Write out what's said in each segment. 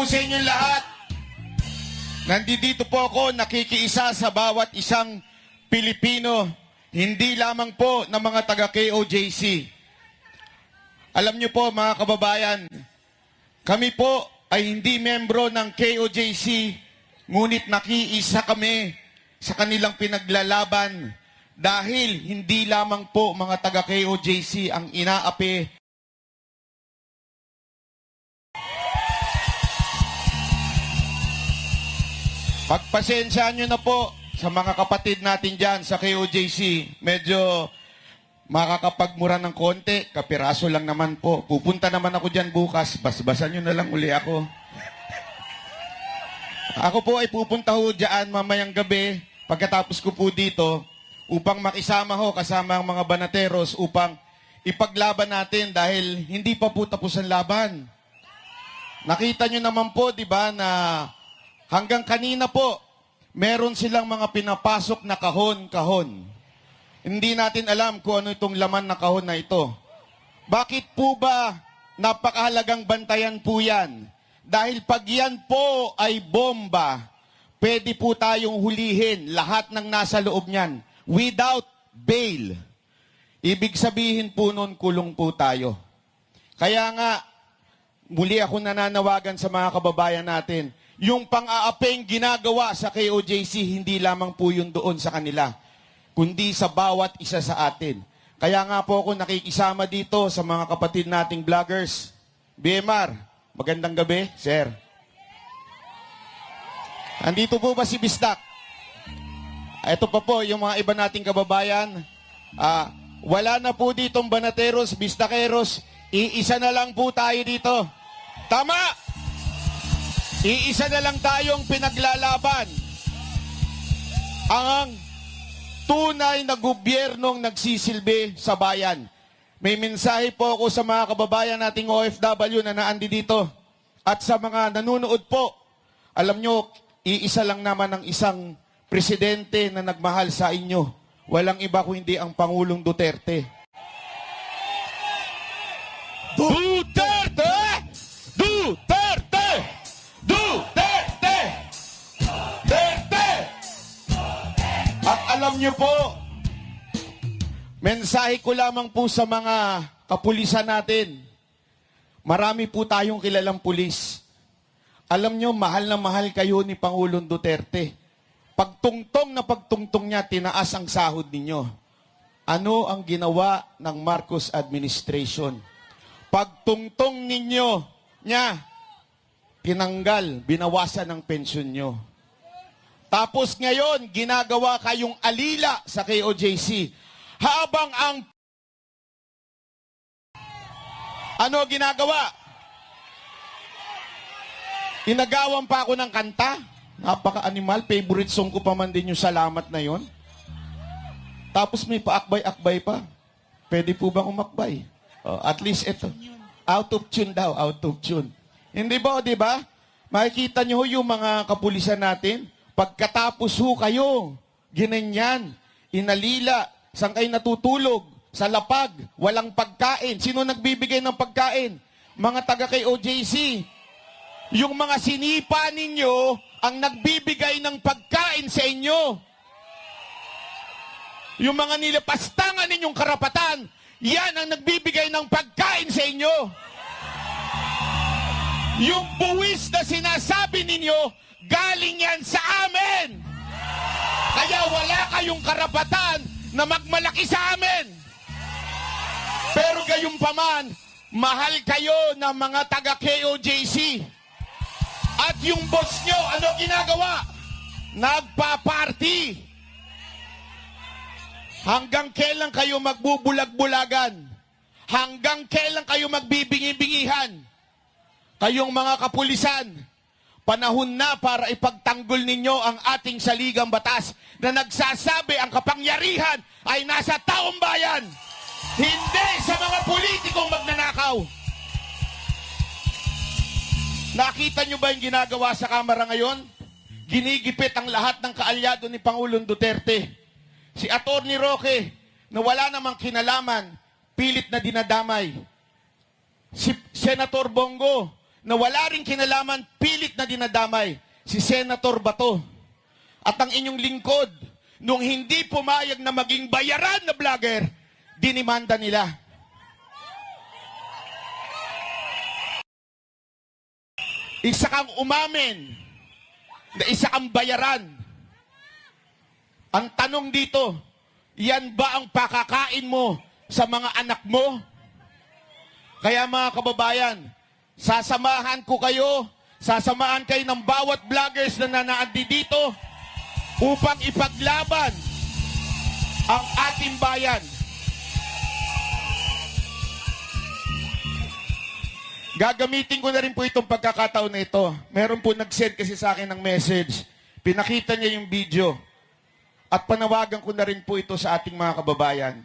po sa inyong lahat. Nandito po ako nakikiisa sa bawat isang Pilipino, hindi lamang po ng mga taga KOJC. Alam niyo po mga kababayan, kami po ay hindi membro ng KOJC, ngunit nakiisa kami sa kanilang pinaglalaban dahil hindi lamang po mga taga KOJC ang inaapi Pagpasensyaan nyo na po sa mga kapatid natin dyan sa KOJC. Medyo makakapagmura ng konti. Kapiraso lang naman po. Pupunta naman ako dyan bukas. Basbasan nyo na lang uli ako. Ako po ay pupunta ho dyan mamayang gabi. Pagkatapos ko po dito, upang makisama ho kasama ang mga banateros upang ipaglaban natin dahil hindi pa po tapos ang laban. Nakita nyo naman po, di ba, na hanggang kanina po, meron silang mga pinapasok na kahon-kahon. Hindi natin alam kung ano itong laman na kahon na ito. Bakit po ba napakahalagang bantayan po yan? Dahil pag yan po ay bomba, pwede po tayong hulihin lahat ng nasa loob niyan without bail. Ibig sabihin po nun, kulong po tayo. Kaya nga, muli ako nananawagan sa mga kababayan natin, yung pang-aapeng ginagawa sa KOJC, hindi lamang po yun doon sa kanila, kundi sa bawat isa sa atin. Kaya nga po ako nakikisama dito sa mga kapatid nating vloggers. BMR, magandang gabi, sir. Andito po ba si Bistak? Ito pa po, yung mga iba nating kababayan. Ah, wala na po ditong banateros, bistakeros. Iisa na lang po tayo dito. Tama! Iisa na lang tayong pinaglalaban. Ang tunay na gobyernong nagsisilbi sa bayan. May mensahe po ako sa mga kababayan nating OFW na naandi dito. At sa mga nanonood po, alam nyo, iisa lang naman ang isang presidente na nagmahal sa inyo. Walang iba kundi ang Pangulong Duterte. Duterte! Niyo po, mensahe ko lamang po sa mga kapulisan natin. Marami po tayong kilalang pulis. Alam niyo, mahal na mahal kayo ni Pangulong Duterte. Pagtungtong na pagtungtong niya, tinaas ang sahod ninyo. Ano ang ginawa ng Marcos administration? Pagtungtong ninyo niya, tinanggal, binawasan ng pensyon nyo. Tapos ngayon, ginagawa kayong alila sa KOJC. Habang ang... Ano ginagawa? Inagawan pa ako ng kanta. Napaka-animal. Favorite song ko pa man din yung salamat na yon. Tapos may paakbay-akbay pa. Pwede po bang umakbay? Oh, at least ito. Out of tune daw, out of tune. Hindi ba, di ba? Makikita niyo ho yung mga kapulisan natin. Pagkatapos ho kayo, ginanyan, inalila, saan kayo natutulog? Sa lapag, walang pagkain. Sino nagbibigay ng pagkain? Mga taga kay OJC. Yung mga sinipa ninyo ang nagbibigay ng pagkain sa inyo. Yung mga nilapastangan ninyong karapatan, yan ang nagbibigay ng pagkain sa inyo. Yung buwis na sinasabi ninyo, galing yan sa amin. Kaya wala kayong karapatan na magmalaki sa amin. Pero gayong paman, mahal kayo ng mga taga KOJC. At yung boss nyo, ano ginagawa? Nagpa-party. Hanggang kailan kayo magbubulag-bulagan? Hanggang kailan kayo magbibingi-bingihan? Kayong mga kapulisan, panahon na para ipagtanggol ninyo ang ating saligang batas na nagsasabi ang kapangyarihan ay nasa taong bayan, hindi sa mga politikong magnanakaw. Nakita nyo ba yung ginagawa sa kamera ngayon? Ginigipit ang lahat ng kaalyado ni Pangulong Duterte. Si Atty. Roque, na wala namang kinalaman, pilit na dinadamay. Si Senator Bongo, na wala rin kinalaman, pilit na dinadamay, si Senator Bato. At ang inyong lingkod, nung hindi pumayag na maging bayaran na vlogger, dinimanda nila. Isa kang umamin na isa kang bayaran. Ang tanong dito, yan ba ang pakakain mo sa mga anak mo? Kaya mga kababayan, sasamahan ko kayo, sasamahan kayo ng bawat vloggers na nanaandi dito upang ipaglaban ang ating bayan. Gagamitin ko na rin po itong pagkakataon na ito. Meron po nag-send kasi sa akin ng message. Pinakita niya yung video. At panawagan ko na rin po ito sa ating mga kababayan.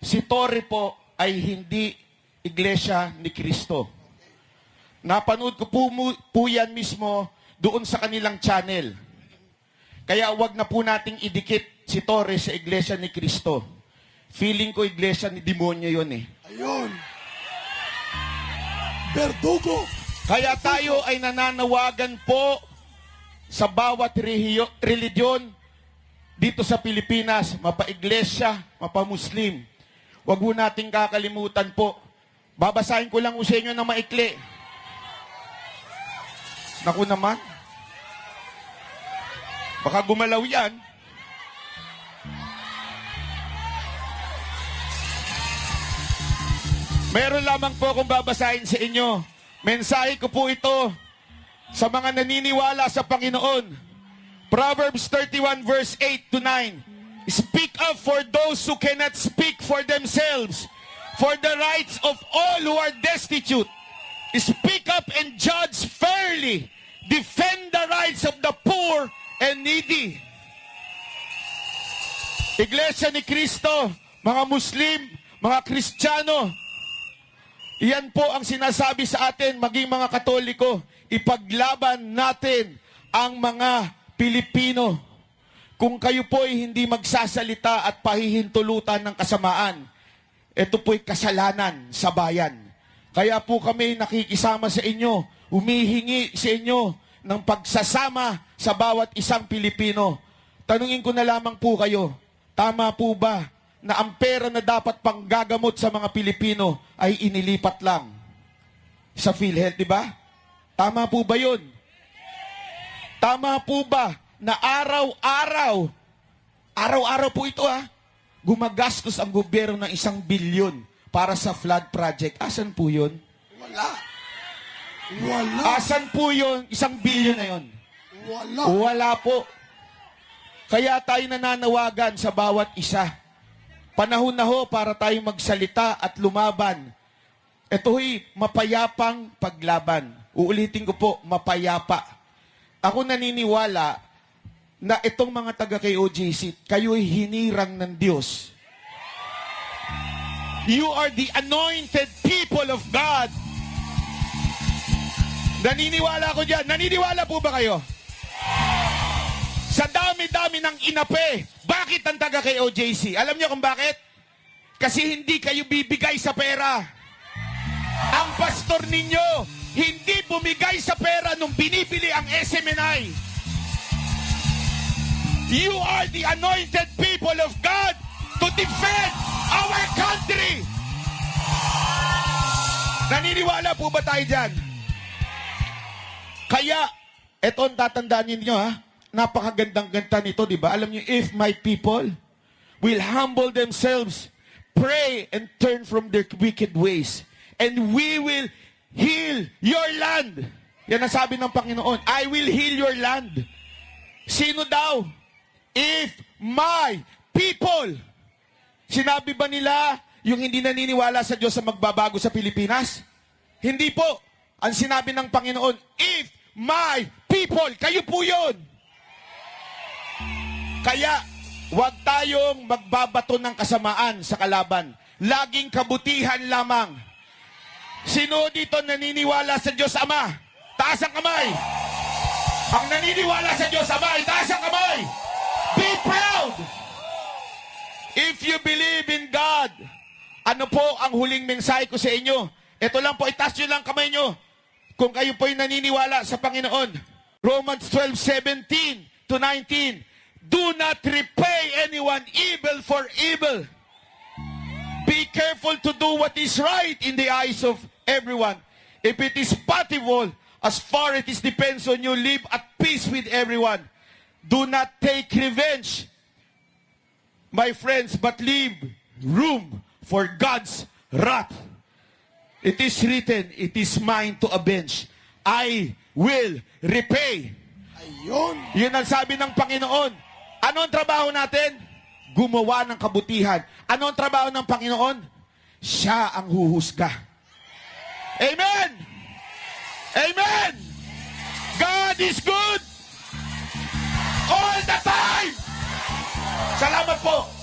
Si Torre po ay hindi iglesia ni Kristo. Napanood ko po, po yan mismo doon sa kanilang channel. Kaya wag na po nating idikit si Torre sa iglesia ni Kristo. Feeling ko iglesia ni demonyo yon eh. Ayun. Verdugo. Kaya tayo ay nananawagan po sa bawat religion dito sa Pilipinas, mapa-iglesia, mapa-muslim. Huwag po nating kakalimutan po. Babasahin ko lang po sa inyo na maikli. Naku naman. Baka gumalaw yan. Meron lamang po akong babasahin sa inyo. Mensahe ko po ito sa mga naniniwala sa Panginoon. Proverbs 31 verse 8 to 9. Speak up for those who cannot speak for themselves, for the rights of all who are destitute. Speak up and judge fairly. Defend the rights of the poor and needy. Iglesia ni Kristo, mga Muslim, mga Kristiyano, Iyan po ang sinasabi sa atin, maging mga Katoliko, ipaglaban natin ang mga Pilipino. Kung kayo po ay hindi magsasalita at pahihintulutan ng kasamaan, ito po'y kasalanan sa bayan. Kaya po kami nakikisama sa inyo, humihingi sa inyo ng pagsasama sa bawat isang Pilipino. Tanungin ko na lamang po kayo, tama po ba na ang pera na dapat pang gagamot sa mga Pilipino ay inilipat lang sa PhilHealth, di ba? Tama po ba yun? Tama po ba na araw-araw, araw-araw po ito ha, gumagastos ang gobyerno ng isang bilyon para sa flood project. Asan po yun? Wala. Wala. Asan po yun? Isang bilyon na yun. Wala. Wala po. Kaya tayo nananawagan sa bawat isa. Panahon na ho para tayo magsalita at lumaban. Ito ho'y mapayapang paglaban. Uulitin ko po, mapayapa. Ako naniniwala na itong mga taga kay OJC, kayo'y hinirang ng Diyos. You are the anointed people of God. Naniniwala ko dyan. Naniniwala po ba kayo? Sa dami-dami ng inape, bakit ang taga kay OJC? Alam niyo kung bakit? Kasi hindi kayo bibigay sa pera. Ang pastor ninyo, hindi bumigay sa pera nung binibili ang SMNI. You are the anointed people of God to defend our country. Naniniwala po ba tayo dyan? Kaya, eto ang tatandaan ninyo ha. Napakagandang ganda nito, di ba? Alam niyo, if my people will humble themselves, pray and turn from their wicked ways, and we will heal your land. Yan ang sabi ng Panginoon, I will heal your land. Sino daw? If my people. Sinabi ba nila yung hindi naniniwala sa Diyos sa magbabago sa Pilipinas? Hindi po. Ang sinabi ng Panginoon, if my people, kayo po yun. Kaya, huwag tayong magbabato ng kasamaan sa kalaban. Laging kabutihan lamang. Sino dito naniniwala sa Diyos Ama? Taas ang kamay. Ang naniniwala sa Diyos Ama, taas ang kamay. Be proud. If you believe in God, ano po ang huling mensahe ko sa inyo? Ito lang po, itaas nyo lang kamay nyo. Kung kayo po'y naniniwala sa Panginoon. Romans 12:17 to 19. Do not repay anyone evil for evil. Be careful to do what is right in the eyes of everyone. If it is possible, as far as it depends on you, live at peace with everyone. Do not take revenge, my friends, but leave room for God's wrath. It is written, it is mine to avenge. I will repay. Ayun. Yun ang sabi ng Panginoon. Ano ang trabaho natin? Gumawa ng kabutihan. Ano ang trabaho ng Panginoon? Siya ang huhusga. Amen! Amen! God is good! All the time! Salamat po!